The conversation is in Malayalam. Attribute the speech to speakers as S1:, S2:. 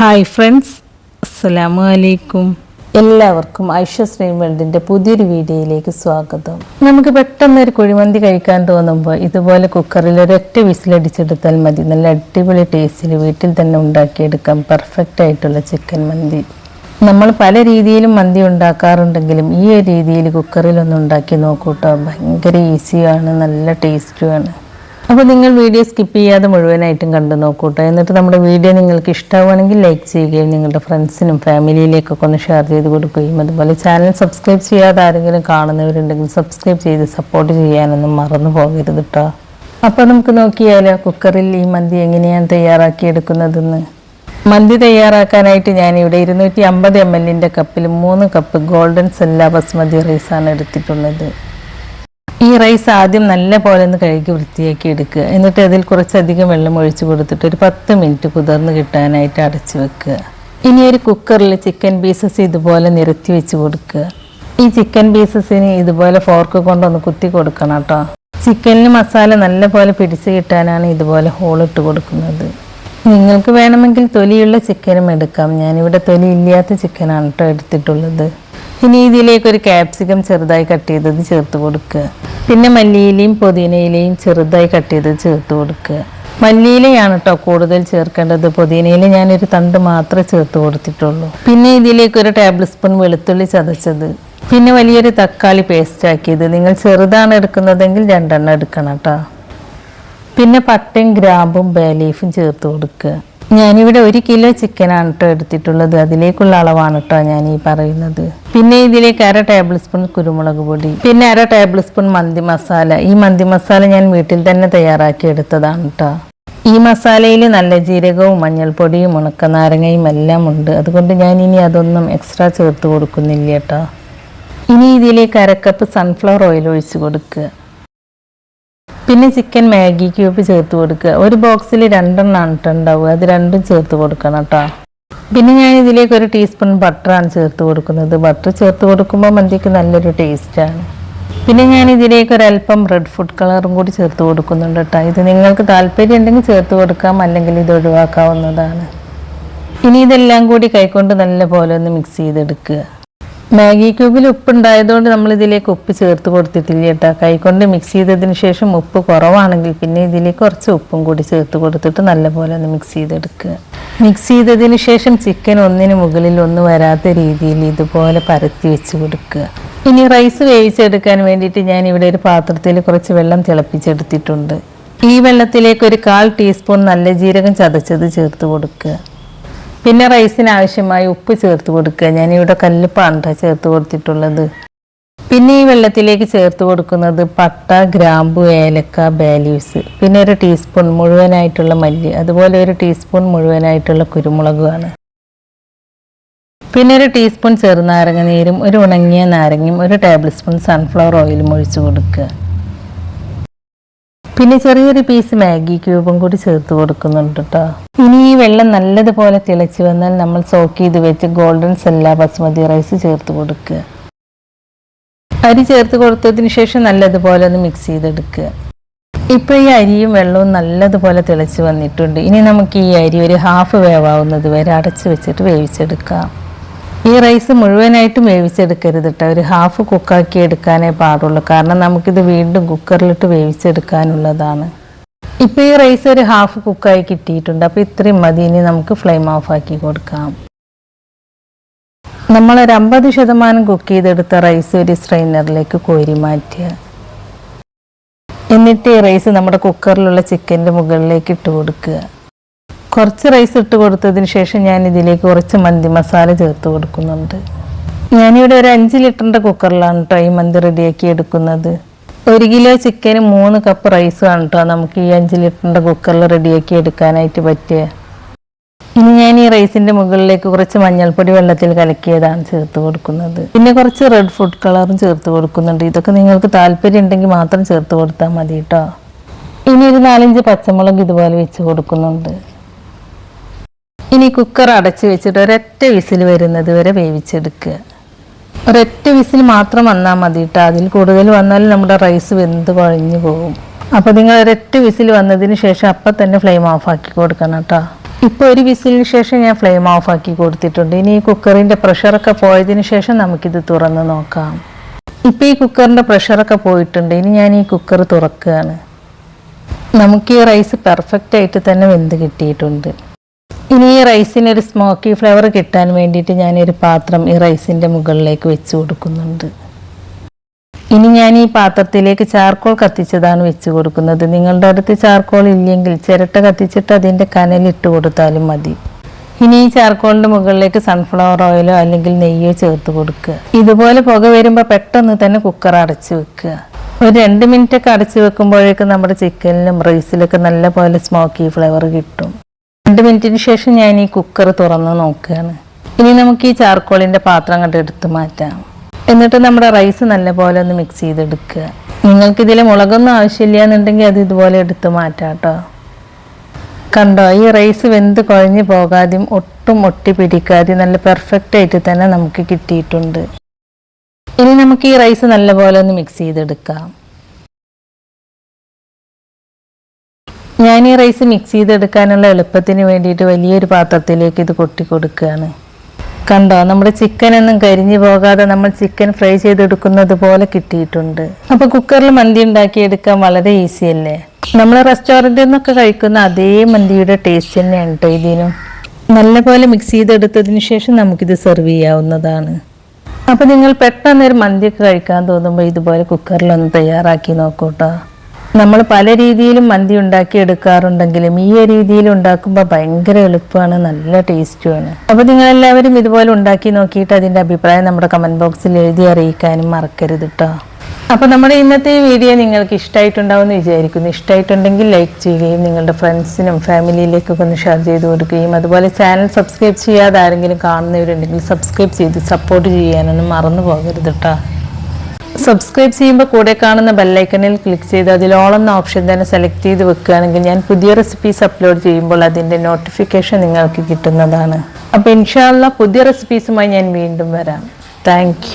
S1: ഹായ് ഫ്രണ്ട്സ് അസ്സലാമു അലൈക്കും എല്ലാവർക്കും ശ്രീ വേൾഡിന്റെ പുതിയൊരു വീഡിയോയിലേക്ക് സ്വാഗതം. നമുക്ക് പെട്ടെന്ന് ഒരു കുഴിമന്തി കഴിക്കാൻ തോന്നുമ്പോൾ ഇതുപോലെ കുക്കറിൽ ഒരൊറ്റ വിസിലടിച്ചെടുത്താൽ മതി. നല്ല അടിപൊളി ടേസ്റ്റിൽ വീട്ടിൽ തന്നെ ഉണ്ടാക്കിയെടുക്കാം. പെർഫെക്റ്റ് ആയിട്ടുള്ള ചിക്കൻ മന്തി. നമ്മൾ പല രീതിയിലും മന്തി ഉണ്ടാക്കാറുണ്ടെങ്കിലും ഈ ഒരു രീതിയിൽ കുക്കറിലൊന്ന് ഉണ്ടാക്കി നോക്കൂട്ടോ. ഭയങ്കര ഈസിയാണ് നല്ല ടേസ്റ്റുമാണ് അപ്പോൾ നിങ്ങൾ വീഡിയോ സ്കിപ്പ് ചെയ്യാതെ മുഴുവനായിട്ടും കണ്ടു നോക്കൂട്ടോ. എന്നിട്ട് നമ്മുടെ വീഡിയോ നിങ്ങൾക്ക് ഇഷ്ടമാണെങ്കിൽ ലൈക്ക് ചെയ്യുകയും നിങ്ങളുടെ ഫ്രണ്ട്സിനും ഫാമിലിയിലേക്കൊക്കെ ഒന്ന് ഷെയർ ചെയ്ത് കൊടുക്കുകയും അതുപോലെ ചാനൽ സബ്സ്ക്രൈബ് ചെയ്യാതെ ആരെങ്കിലും കാണുന്നവരുണ്ടെങ്കിൽ സബ്സ്ക്രൈബ് ചെയ്ത് സപ്പോർട്ട് ചെയ്യാനൊന്നും മറന്നു പോകരുത് കേട്ടോ അപ്പോൾ നമുക്ക് നോക്കിയാലോ കുക്കറിൽ ഈ മന്തി എങ്ങനെയാണ് തയ്യാറാക്കിയെടുക്കുന്നതെന്ന്. മന്തി തയ്യാറാക്കാനായിട്ട് ഞാനിവിടെ ഇരുന്നൂറ്റി അമ്പത് എം എല്ലിന്റെ കപ്പിൽ മൂന്ന് കപ്പ് ഗോൾഡൻ സെല്ല ബസ്മതി റൈസാണ് എടുത്തിട്ടുള്ളത്. ഈ റൈസ് ആദ്യം നല്ല പോലെ ഒന്ന് കഴുകി വൃത്തിയാക്കി എടുക്കുക. എന്നിട്ട് അതിൽ കുറച്ചധികം വെള്ളം ഒഴിച്ചു കൊടുത്തിട്ട് ഒരു പത്ത് മിനിറ്റ് കുതിർന്ന് കിട്ടാനായിട്ട് അടച്ചു വെക്കുക. ഇനി ഒരു കുക്കറിൽ ചിക്കൻ പീസസ് ഇതുപോലെ നിരത്തി വെച്ച് കൊടുക്കുക. ഈ ചിക്കൻ പീസസിന് ഇതുപോലെ ഫോർക്ക് കൊണ്ടൊന്ന് കുത്തി കൊടുക്കണം കേട്ടോ. ചിക്കനിന് മസാല നല്ല പോലെ പിടിച്ച് കിട്ടാനാണ് ഇതുപോലെ ഹോളിട്ട് കൊടുക്കുന്നത്. നിങ്ങൾക്ക് വേണമെങ്കിൽ തൊലിയുള്ള ചിക്കനും എടുക്കാം. ഞാനിവിടെ തൊലി ഇല്ലാത്ത ചിക്കനാണ് കേട്ടോ എടുത്തിട്ടുള്ളത്. ഇനി ഇതിലേക്ക് ഒരു ക്യാപ്സിക്കം ചെറുതായി കട്ട് ചെയ്തത് ചേർത്ത് കൊടുക്കുക. പിന്നെ മല്ലിയിലയും പുതിനയിലയും ചെറുതായി കട്ട് ചെയ്തത് ചേർത്ത് കൊടുക്കുക. മല്ലിയിലയാണ് കേട്ടോ കൂടുതൽ ചേർക്കേണ്ടത്. പുതിനയില ഞാനൊരു തണ്ട് മാത്രമേ ചേർത്ത് കൊടുത്തിട്ടുള്ളൂ. പിന്നെ ഇതിലേക്ക് ഒരു ടേബിൾ സ്പൂൺ വെളുത്തുള്ളി ചതച്ചത്. പിന്നെ വലിയൊരു തക്കാളി പേസ്റ്റ് ആക്കിയത്. നിങ്ങൾ ചെറുതാണ് എടുക്കുന്നതെങ്കിൽ രണ്ടെണ്ണം എടുക്കണം കേട്ടോ പിന്നെ പട്ടയും ഗ്രാമ്പും ബേലീഫും ചേർത്ത് കൊടുക്കുക. ഞാനിവിടെ ഒരു കിലോ ചിക്കനാണ് കേട്ടോ എടുത്തിട്ടുള്ളത്. അതിലേക്കുള്ള അളവാണ് കേട്ടോ ഞാൻ ഈ പറയുന്നത്. പിന്നെ ഇതിലേക്ക് അര ടേബിൾ സ്പൂൺ കുരുമുളക് പൊടി പിന്നെ അര ടേബിൾ സ്പൂൺ മന്തി മസാല. ഈ മന്തി മസാല ഞാൻ വീട്ടിൽ തന്നെ തയ്യാറാക്കി എടുത്തതാണ് കേട്ടോ ഈ മസാലയിൽ നല്ല ജീരകവും മഞ്ഞൾപ്പൊടിയും ഉണക്കനാരങ്ങയും എല്ലാം ഉണ്ട്. അതുകൊണ്ട് ഞാൻ ഇനി അതൊന്നും എക്സ്ട്രാ ചേർത്ത് കൊടുക്കുന്നില്ല കേട്ടോ ഇനി ഇതിലേക്ക് അരക്കപ്പ് സൺഫ്ലവർ ഓയിൽ ഒഴിച്ച് കൊടുക്കുക. പിന്നെ ചിക്കൻ മാഗി ക്യൂബ് ചേർത്ത് കൊടുക്കുക. ഒരു ബോക്സിൽ രണ്ടെണ്ണമാണ് കേട്ടോ ഉണ്ടാവുക. അത് രണ്ടും ചേർത്ത് കൊടുക്കണം കേട്ടോ പിന്നെ ഞാൻ ഇതിലേക്ക് ഒരു ടീസ്പൂൺ ബട്ടറാണ് ചേർത്ത് കൊടുക്കുന്നത്. ബട്ടർ ചേർത്ത് കൊടുക്കുമ്പോൾ മന്തിക്ക് നല്ലൊരു ടേസ്റ്റാണ് പിന്നെ ഞാൻ ഇതിലേക്ക് ഒരല്പം റെഡ് ഫുഡ് കളറും കൂടി ചേർത്ത് കൊടുക്കുന്നുണ്ട് കേട്ടോ ഇത് നിങ്ങൾക്ക് താല്പര്യം ഉണ്ടെങ്കിൽ ചേർത്ത് കൊടുക്കാം അല്ലെങ്കിൽ ഇത് ഒഴിവാക്കാവുന്നതാണ്. ഇനി ഇതെല്ലാം കൂടി കൈകൊണ്ട് നല്ല പോലെ ഒന്ന് മിക്സ് ചെയ്തെടുക്കുക. മാഗി ക്യൂബിൽ ഉപ്പ് ഉണ്ടായതുകൊണ്ട് നമ്മൾ ഇതിലേക്ക് ഉപ്പ് ചേർത്ത് കൊടുത്തിട്ടില്ല കേട്ടോ. കൈകൊണ്ട് മിക്സ് ചെയ്തതിന് ശേഷം ഉപ്പ് കുറവാണെങ്കിൽ പിന്നെ ഇതിലേക്ക് കുറച്ച് ഉപ്പും കൂടി ചേർത്ത് കൊടുത്തിട്ട് നല്ലപോലെ ഒന്ന് മിക്സ് ചെയ്തെടുക്കുക. മിക്സ് ചെയ്തതിന് ശേഷം ചിക്കൻ ഒന്നിന് മുകളിൽ ഒന്നും വരാത്ത രീതിയിൽ ഇതുപോലെ പരത്തി വെച്ച് കൊടുക്കുക. ഇനി റൈസ് വേവിച്ചെടുക്കാൻ വേണ്ടിയിട്ട് ഞാൻ ഇവിടെ ഒരു പാത്രത്തിൽ കുറച്ച് വെള്ളം തിളപ്പിച്ചെടുത്തിട്ടുണ്ട്. ഈ വെള്ളത്തിലേക്ക് ഒരു കാൽ ടീസ്പൂൺ നല്ല ജീരകം ചതച്ചത് ചേർത്ത് കൊടുക്കുക. പിന്നെ റൈസിന് ആവശ്യമായി ഉപ്പ് ചേർത്ത് കൊടുക്കുക. ഞാനിവിടെ കല്ലുപ്പാണ് ചേർത്ത് കൊടുത്തിട്ടുള്ളത്. പിന്നെ ഈ വെള്ളത്തിലേക്ക് ചേർത്ത് കൊടുക്കുന്നത് പട്ട ഗ്രാമ്പു ഏലക്ക ബാലീവ്സ്. പിന്നെ ഒരു ടീസ്പൂൺ മുഴുവനായിട്ടുള്ള മല്ലി അതുപോലെ ഒരു ടീസ്പൂൺ മുഴുവനായിട്ടുള്ള കുരുമുളകുമാണ്. പിന്നെ ഒരു ടീസ്പൂൺ ചെറുനാരങ്ങ നീരും ഒരു ഉണങ്ങിയ നാരങ്ങയും ഒരു ടേബിൾ സ്പൂൺ സൺഫ്ലവർ ഓയിലും ഒഴിച്ചു കൊടുക്കുക. പിന്നെ ചെറിയൊരു പീസ് മാഗി ക്യൂബും കൂടി ചേർത്ത് കൊടുക്കുന്നുണ്ട് കേട്ടോ ഇനി ഈ വെള്ളം നല്ലതുപോലെ തിളച്ച് വന്നാൽ നമ്മൾ സോക്ക് ചെയ്ത് വെച്ച് ഗോൾഡൻ സെല്ല ബസ്മതി റൈസ് ചേർത്ത് കൊടുക്കുക. അരി ചേർത്ത് കൊടുത്തതിന് ശേഷം നല്ലതുപോലെ ഒന്ന് മിക്സ് ചെയ്തെടുക്കുക. ഇപ്പോൾ ഈ അരിയും വെള്ളവും നല്ലതുപോലെ തിളച്ച് വന്നിട്ടുണ്ട്. ഇനി നമുക്ക് ഈ അരി ഒരു ഹാഫ് വേവാവുന്നത് വരെ അടച്ച് വെച്ചിട്ട് വേവിച്ചെടുക്കാം. ഈ റൈസ് മുഴുവനായിട്ട് വേവിച്ചെടുക്കരുത് കേട്ടോ ഒരു ഹാഫ് കുക്കാക്കി എടുക്കാനേ പാടുള്ളൂ. കാരണം നമുക്കിത് വീണ്ടും കുക്കറിലിട്ട് വേവിച്ചെടുക്കാനുള്ളതാണ്. ഇപ്പോൾ ഈ റൈസ് ഒരു ഹാഫ് കുക്കായി കിട്ടിയിട്ടുണ്ട്. അപ്പോൾ ഇത്രയും മതി. ഇനി നമുക്ക് ഫ്ലെയിം ഓഫ് ആക്കി കൊടുക്കാം. നമ്മളൊരു അമ്പത് ശതമാനം കുക്ക് ചെയ്തെടുത്ത റൈസ് ഒരു സ്ട്രെയിനറിലേക്ക് കോരി മാറ്റുക. എന്നിട്ട് ഈ റൈസ് നമ്മുടെ കുക്കറിലുള്ള ചിക്കന്റെ മുകളിലേക്ക് ഇട്ട് കൊടുക്കുക. കുറച്ച് റൈസ് ഇട്ട് കൊടുത്തതിന് ശേഷം ഞാൻ ഇതിലേക്ക് കുറച്ച് മന്തി മസാല ചേർത്ത് കൊടുക്കുന്നുണ്ട്. ഞാനിവിടെ ഒരു അഞ്ച് ലിറ്ററിന്റെ കുക്കറിലാണ് കേട്ടോ ഈ മന്തി റെഡിയാക്കി എടുക്കുന്നത്. ഒരു കിലോ ചിക്കന് മൂന്ന് കപ്പ് റൈസാണ് കേട്ടോ നമുക്ക് ഈ അഞ്ച് ലിറ്ററിന്റെ കുക്കറിൽ റെഡിയാക്കി എടുക്കാനായിട്ട് പറ്റിയ. ഇനി ഞാൻ ഈ റൈസിന്റെ മുകളിലേക്ക് കുറച്ച് മഞ്ഞൾപ്പൊടി വെള്ളത്തിൽ കലക്കിയതാണ് ചേർത്ത് കൊടുക്കുന്നത്. പിന്നെ കുറച്ച് റെഡ് ഫുഡ് കളറും ചേർത്ത് കൊടുക്കുന്നുണ്ട്. ഇതൊക്കെ നിങ്ങൾക്ക് താല്പര്യം ഉണ്ടെങ്കിൽ മാത്രം ചേർത്ത് കൊടുത്താൽ മതി കേട്ടോ ഇനി ഒരു നാലഞ്ച് പച്ചമുളക് ഇതുപോലെ വെച്ച് കൊടുക്കുന്നുണ്ട്. ഇനി കുക്കർ അടച്ച് വെച്ചിട്ട് ഒരൊറ്റ വിസിൽ വരുന്നത് വരെ വേവിച്ചെടുക്കുക. ഒരൊറ്റ വിസിൽ മാത്രം വന്നാൽ മതി കേട്ടോ അതിൽ കൂടുതൽ വന്നാൽ നമ്മുടെ റൈസ് വെന്ത് കുഴഞ്ഞു പോകും. അപ്പോൾ നിങ്ങൾ ഒരൊറ്റ വിസിൽ വന്നതിന് ശേഷം അപ്പം തന്നെ ഫ്ലെയിം ഓഫ് ആക്കി കൊടുക്കണം കേട്ടോ ഇപ്പോൾ ഒരു വിസിലിന് ശേഷം ഞാൻ ഫ്ലെയിം ഓഫ് ആക്കി കൊടുത്തിട്ടുണ്ട്. ഇനി ഈ കുക്കറിന്റെ പ്രഷറൊക്കെ പോയതിന് ശേഷം നമുക്കിത് തുറന്ന് നോക്കാം. ഇപ്പോൾ ഈ കുക്കറിന്റെ പ്രഷറൊക്കെ പോയിട്ടുണ്ട്. ഇനി ഞാൻ ഈ കുക്കർ തുറക്കുകയാണ്. നമുക്ക് ഈ റൈസ് പെർഫെക്റ്റ് ആയിട്ട് തന്നെ വെന്ത് കിട്ടിയിട്ടുണ്ട്. ഇനി ഈ റൈസിന് ഒരു സ്മോക്കി ഫ്ലേവർ കിട്ടാൻ വേണ്ടിയിട്ട് ഞാനൊരു പാത്രം ഈ റൈസിന്റെ മുകളിലേക്ക് വെച്ച് കൊടുക്കുന്നുണ്ട്. ഇനി ഞാൻ ഈ പാത്രത്തിലേക്ക് ചാർക്കോൾ കത്തിച്ചതാണ് വെച്ച് കൊടുക്കുന്നത്. നിങ്ങളുടെ അടുത്ത് ചാർക്കോൾ ഇല്ലെങ്കിൽ ചിരട്ട കത്തിച്ചിട്ട് അതിന്റെ കനലിട്ട് കൊടുത്താലും മതി. ഇനി ഈ ചാർക്കോളിന്റെ മുകളിലേക്ക് സൺഫ്ലവർ ഓയിലോ അല്ലെങ്കിൽ നെയ്യോ ചേർത്ത് കൊടുക്കുക. ഇതുപോലെ പുക വരുമ്പോൾ പെട്ടെന്ന് തന്നെ കുക്കർ അടച്ചു വെക്കുക. ഒരു രണ്ട് മിനിറ്റൊക്കെ അടച്ച് വെക്കുമ്പോഴേക്കും നമ്മുടെ ചിക്കനിലും റൈസിലൊക്കെ നല്ല പോലെ സ്മോക്കി ഫ്ലേവർ കിട്ടും. രണ്ട് മിനിറ്റിന് ശേഷം ഞാൻ ഈ കുക്കർ തുറന്ന് നോക്കുകയാണ്. ഇനി നമുക്ക് ഈ ചാർക്കോളിന്റെ പാത്രം കണ്ട് എടുത്ത് മാറ്റാം. എന്നിട്ട് നമ്മുടെ റൈസ് നല്ലപോലെ ഒന്ന് മിക്സ് ചെയ്തെടുക്കുക. നിങ്ങൾക്ക് ഇതിൽ മുളകൊന്നും ആവശ്യമില്ല എന്നുണ്ടെങ്കിൽ അത് ഇതുപോലെ എടുത്ത് മാറ്റാം കേട്ടോ കണ്ടോ ഈ റൈസ് വെന്ത് കുഴഞ്ഞു പോകാതെയും ഒട്ടും ഒട്ടി പിടിക്കാതെയും നല്ല പെർഫെക്റ്റ് ആയിട്ട് തന്നെ നമുക്ക് കിട്ടിയിട്ടുണ്ട്. ഇനി നമുക്ക് ഈ റൈസ് നല്ലപോലെ ഒന്ന് മിക്സ് ചെയ്തെടുക്കാം. ഞാൻ ഈ റൈസ് മിക്സ് ചെയ്തെടുക്കാനുള്ള എളുപ്പത്തിന് വേണ്ടിയിട്ട് വലിയൊരു പാത്രത്തിലേക്ക് ഇത് കൊട്ടി കൊടുക്കുകയാണ്. കണ്ടോ നമ്മുടെ ചിക്കൻ ഒന്നും കരിഞ്ഞു പോകാതെ നമ്മൾ ചിക്കൻ ഫ്രൈ ചെയ്തെടുക്കുന്നത് പോലെ കിട്ടിയിട്ടുണ്ട്. അപ്പൊ കുക്കറിൽ മന്തി ഉണ്ടാക്കിയെടുക്കാൻ വളരെ ഈസി അല്ലേ? നമ്മൾ റെസ്റ്റോറന്റിൽ നിന്നൊക്കെ കഴിക്കുന്ന അതേ മന്തിയുടെ ടേസ്റ്റ് തന്നെയാണ് കേട്ടോ ഇതിനും. നല്ലപോലെ മിക്സ് ചെയ്തെടുത്തതിന് ശേഷം നമുക്കിത് സെർവ് ചെയ്യാവുന്നതാണ്. അപ്പോൾ നിങ്ങൾ പെട്ടെന്നൊരു മന്തിയൊക്കെ കഴിക്കാൻ തോന്നുമ്പോൾ ഇതുപോലെ കുക്കറിലൊന്ന് തയ്യാറാക്കി നോക്കൂട്ടോ നമ്മൾ പല രീതിയിലും മന്തി ഉണ്ടാക്കി എടുക്കാറുണ്ടെങ്കിലും ഈ രീതിയിൽ ഉണ്ടാക്കുമ്പോൾ ഭയങ്കര എളുപ്പമാണ് നല്ല ടേസ്റ്റുമാണ് അപ്പോൾ നിങ്ങളെല്ലാവരും ഇതുപോലെ ഉണ്ടാക്കി നോക്കിയിട്ട് അതിന്റെ അഭിപ്രായം നമ്മുടെ കമന്റ് ബോക്സിൽ എഴുതി അറിയിക്കാനും മറക്കരുത് കേട്ടോ അപ്പോൾ നമ്മുടെ ഇന്നത്തെ ഈ വീഡിയോ നിങ്ങൾക്ക് ഇഷ്ടമായിട്ടുണ്ടാവുമെന്ന് വിചാരിക്കുന്നു. ഇഷ്ടമായിട്ടുണ്ടെങ്കിൽ ലൈക്ക് ചെയ്യുകയും നിങ്ങളുടെ ഫ്രണ്ട്സിനും ഫാമിലിയിലേക്കൊക്കെ ഒന്ന് ഷെയർ ചെയ്ത് കൊടുക്കുകയും അതുപോലെ ചാനൽ സബ്സ്ക്രൈബ് ചെയ്യാതെ ആരെങ്കിലും കാണുന്നവരുണ്ടെങ്കിൽ സബ്സ്ക്രൈബ് ചെയ്ത് സപ്പോർട്ട് ചെയ്യാനൊന്നും മറന്നു പോകരുത് കേട്ടോ സബ്സ്ക്രൈബ് ചെയ്യുമ്പോൾ കൂടെ കാണുന്ന ബെല്ലൈക്കണിൽ ക്ലിക്ക് ചെയ്ത് എന്ന ഓപ്ഷൻ തന്നെ സെലക്ട് ചെയ്ത് വെക്കുകയാണെങ്കിൽ ഞാൻ പുതിയ റെസിപ്പീസ് അപ്ലോഡ് ചെയ്യുമ്പോൾ അതിന്റെ നോട്ടിഫിക്കേഷൻ നിങ്ങൾക്ക് കിട്ടുന്നതാണ്. അപ്പോൾ ഇൻഷാല്ല പുതിയ റെസിപ്പീസുമായി ഞാൻ വീണ്ടും വരാം. താങ്ക്